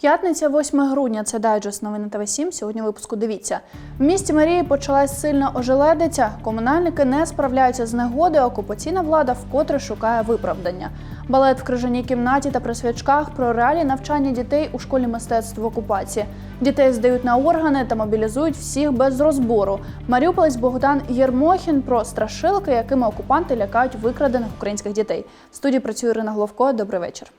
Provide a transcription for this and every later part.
П'ятниця, 8 грудня. Це дайджест новини ТВ 7 Сьогодні випуску дивіться. В місті Марії почалась сильна ожеледиця. Комунальники не справляються з негоди. Окупаційна влада вкотре шукає виправдання. Балет в крижаній кімнаті та при свячках про реалії навчання дітей у школі мистецтв в окупації. Дітей здають на органи та мобілізують всіх без розбору. Маріуполець Богдан Єрмохін про страшилки, якими окупанти лякають викрадених українських дітей. В студії працює Ірина Головко. Добрий вечір.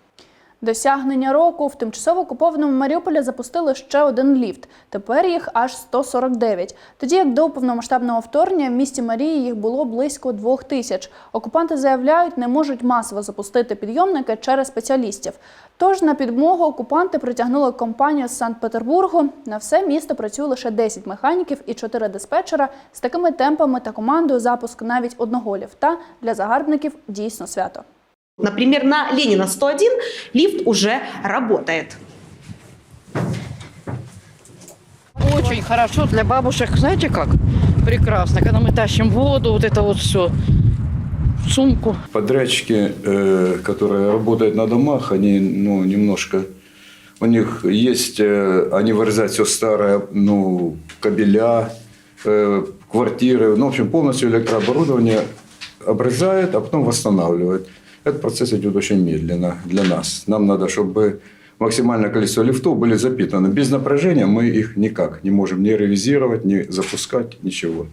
Досягнення року в тимчасово окупованому Маріуполі запустили ще один ліфт. Тепер їх аж 149. Тоді як до повномасштабного вторгнення в місті Марії їх було близько двох тисяч. Окупанти заявляють, не можуть масово запустити підйомники через спеціалістів. Тож на підмогу окупанти притягнули компанію з Санкт-Петербургу. На все місто працює лише 10 механіків і 4 диспетчера. З такими темпами та командою запуск навіть одного ліфта для загарбників дійсно свято. Например, на Ленина 101 лифт уже работает. Очень хорошо для бабушек, знаете как? Прекрасно, когда мы тащим воду, вот это вот все, сумку. Подрядчики, э, которые работают на домах, они ну, немножко... У них есть... э, Они вырезают все старое, ну, кабеля, э, квартиры. Ну, в общем, полностью электрооборудование обрезают, а потом восстанавливают. Этот процесс идет очень медленно для нас. Нам надо, чтобы максимальное количество лифтов были запитаны. Без напряжения мы их никак не можем ни ревизировать, ни запускать, ничего.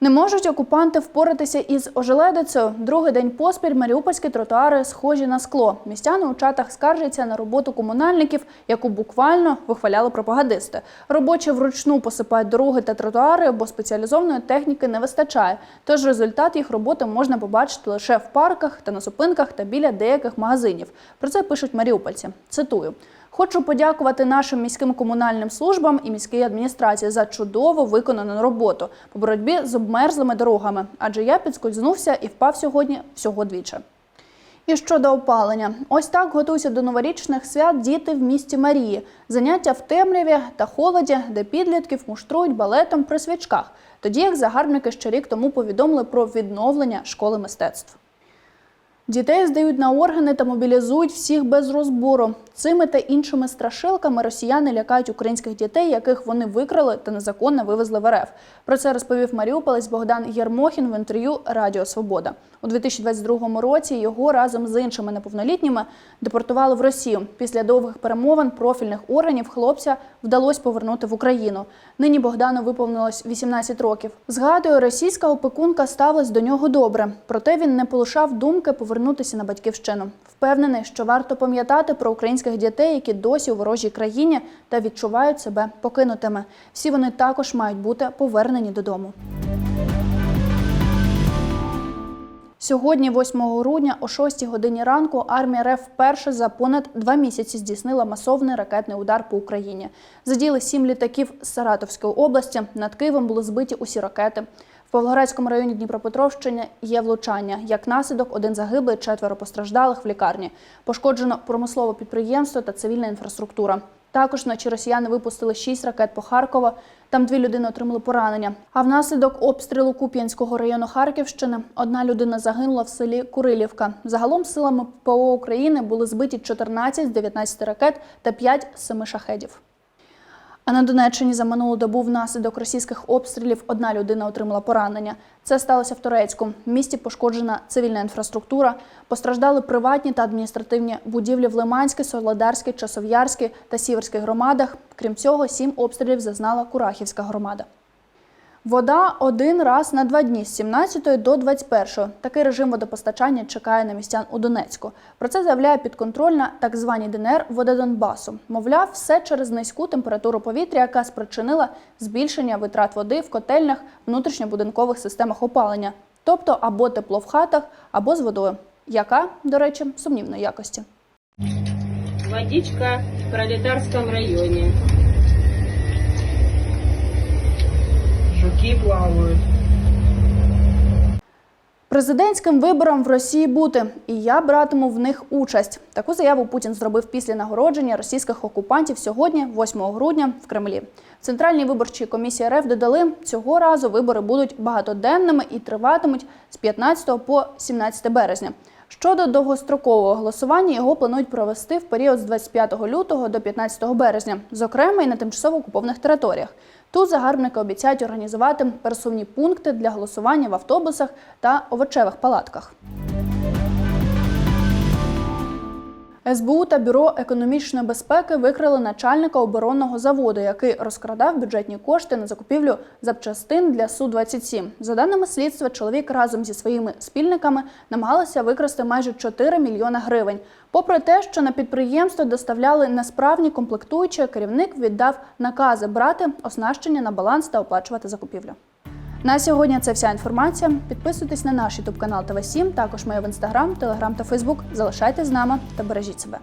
Не можуть окупанти впоратися із ожеледицею. Другий день поспіль маріупольські тротуари схожі на скло. Містяни у чатах скаржаться на роботу комунальників, яку буквально вихваляли пропагандисти. Робочі вручну посипають дороги та тротуари, бо спеціалізованої техніки не вистачає. Тож результат їх роботи можна побачити лише в парках та на зупинках та біля деяких магазинів. Про це пишуть маріупольці. Цитую. Хочу подякувати нашим міським комунальним службам і міській адміністрації за чудово виконану роботу по боротьбі з обмерзлими дорогами, адже я підскользнувся і впав сьогодні всього двічі. І щодо опалення, ось так готуються до новорічних свят діти в місті Марії. Заняття в темряві та холоді, де підлітків муштрують балетом при свічках. Тоді як загарбники ще рік тому повідомили про відновлення школи мистецтв. Дітей здають на органи та мобілізують всіх без розбору. Цими та іншими страшилками росіяни лякають українських дітей, яких вони викрали та незаконно вивезли в РФ. Про це розповів маріуполець Богдан Єрмохін в інтерв'ю Радіо Свобода. У 2022 році його разом з іншими неповнолітніми депортували в Росію. Після довгих перемовин профільних органів хлопця вдалося повернути в Україну. Нині Богдану виповнилось 18 років. Згадує, російська опекунка ставилась до нього добре, проте він не полишав думки повернутися на батьківщину. Впевнений, що варто пам'ятати про українських дітей, які досі у ворожій країні та відчувають себе покинутими. Всі вони також мають бути повернені додому. Сьогодні, 8 грудня, о 6 годині ранку, армія РФ вперше за понад два місяці здійснила масовний ракетний удар по Україні. Заділи сім літаків з Саратовської області. Над Києвом були збиті усі ракети. В Павлоградському районі Дніпропетровщини є влучання. Як наслідок, один загиблий, четверо постраждалих в лікарні. Пошкоджено промислове підприємство та цивільна інфраструктура. Також вночі росіяни випустили шість ракет по Харкову. Там дві людини отримали поранення. А внаслідок обстрілу Куп'янського району Харківщини одна людина загинула в селі Курилівка. Загалом силами ППО України були збиті 14 з 19 ракет та 5 з 7 шахедів. А на Донеччині за минулу добу внаслідок російських обстрілів одна людина отримала поранення. Це сталося в Турецьку. В місті пошкоджена цивільна інфраструктура. Постраждали приватні та адміністративні будівлі в Лиманській, Солодарській, Часов'ярській та Сіверській громадах. Крім цього, сім обстрілів зазнала Курахівська громада. Вода один раз на два дні з 17 до 21. Такий режим водопостачання чекає на містян у Донецьку. Про це заявляє підконтрольна так звані ДНР вода Донбасу. Мовляв, все через низьку температуру повітря, яка спричинила збільшення витрат води в котельнях внутрішньобудинкових системах опалення, тобто або тепло в хатах, або з водою, яка, до речі, сумнівної якості. Водичка в пролетарском районе. Жуки плавают. Президентським виборам в Росії бути, і я братиму в них участь. Таку заяву Путін зробив після нагородження російських окупантів сьогодні, 8 грудня, в Кремлі. Центральній виборчій комісії РФ додали, цього разу вибори будуть багатоденними і триватимуть з 15 по 17 березня. Щодо довгострокового голосування, його планують провести в період з 25 лютого до 15 березня, зокрема і на тимчасово окупованих територіях. Тут загарбники обіцяють організувати пересувні пункти для голосування в автобусах та овочевих палатках. СБУ та Бюро економічної безпеки викрили начальника оборонного заводу, який розкрадав бюджетні кошти на закупівлю запчастин для Су-27. За даними слідства, чоловік разом зі своїми спільниками намагалися викрасти майже 4 мільйони гривень. Попри те, що на підприємство доставляли несправні комплектуючі, керівник віддав накази брати оснащення на баланс та оплачувати закупівлю. На сьогодні це вся інформація. Підписуйтесь на наш ютуб канал ТВ7, також ми в інстаграм, телеграм та фейсбук. Залишайтесь з нами та бережіть себе.